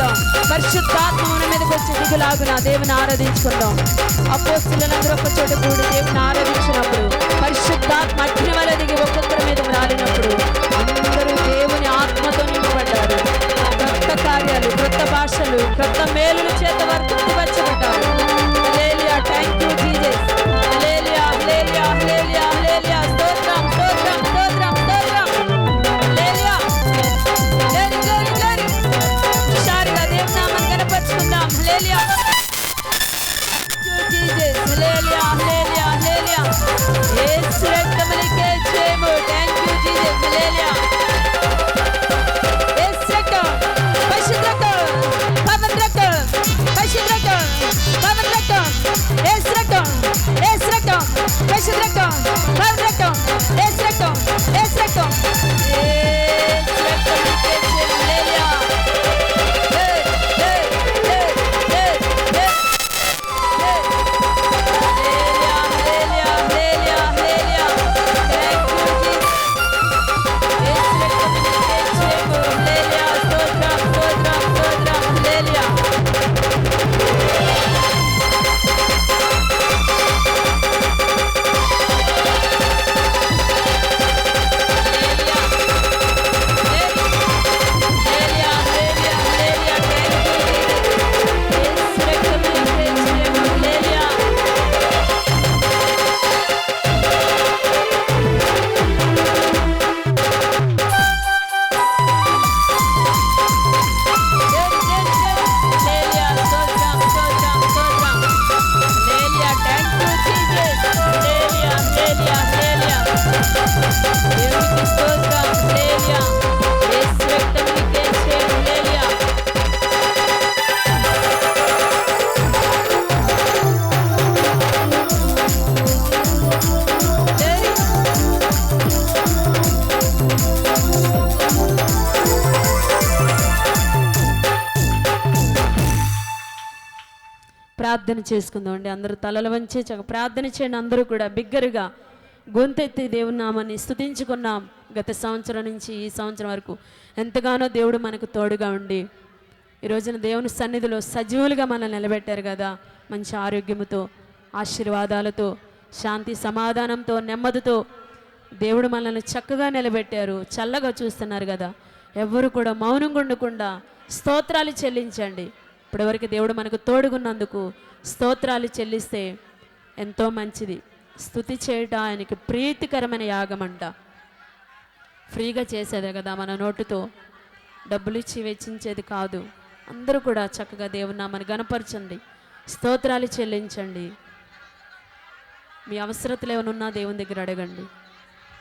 ఆరాధించుకుందాం పరిశుద్ధాత్మ మన మీదకి వచ్చి దిగులాగున దేవుని ఆరాధించుకుందాం. అపోస్తులందరూ ఒక చోట కూడి దేవుని ఆరాధించినప్పుడు పరిశుద్ధాత్మ అగ్ని వల్ల దిగి ఒక్కొక్కరి మీద రాలినప్పుడు అందరూ దేవుని ఆత్మతో నింపబడ్డారు. క్రొత్త కార్యాలు క్రొత్త భాషలు క్రొత్త మేలుల చేత Amelia. ప్రార్థన చేసుకుందాం అండి. అందరూ తలల వంచే ప్రార్థన చేయండి. అందరూ కూడా బిగ్గరగా గొంతెత్తి దేవుని నామాన్ని స్తుతించుకున్నాం. గత సంవత్సరం నుంచి ఈ సంవత్సరం వరకు ఎంతగానో దేవుడు మనకు తోడుగా ఉండి ఈ రోజున దేవుని సన్నిధిలో సజీవులుగా మనల్ని నిలబెట్టారు కదా. మంచి ఆరోగ్యముతో ఆశీర్వాదాలతో శాంతి సమాధానంతో నెమ్మదితో దేవుడు మనల్ని చక్కగా నిలబెట్టారు. చల్లగా చూస్తున్నారు కదా. ఎవ్వరు కూడా మౌనంగా ఉండకుండా స్తోత్రాలు చెల్లించండి. ఇప్పటివరకు దేవుడు మనకు తోడుగున్నందుకు స్తోత్రాలు చెల్లిస్తే ఎంతో మంచిది. స్థుతి చేయట ఆయనకి ప్రీతికరమైన యాగం అంట ఫ్రీగా చేసేదే కదా మన నోటుతో. డబ్బులు ఇచ్చి వెచ్చించేది కాదు. అందరూ కూడా చక్కగా దేవుని నామని గనపరచండి స్తోత్రాలు చెల్లించండి. మీ అవసరతలు ఏమైనా ఉన్నా దేవుని దగ్గర అడగండి.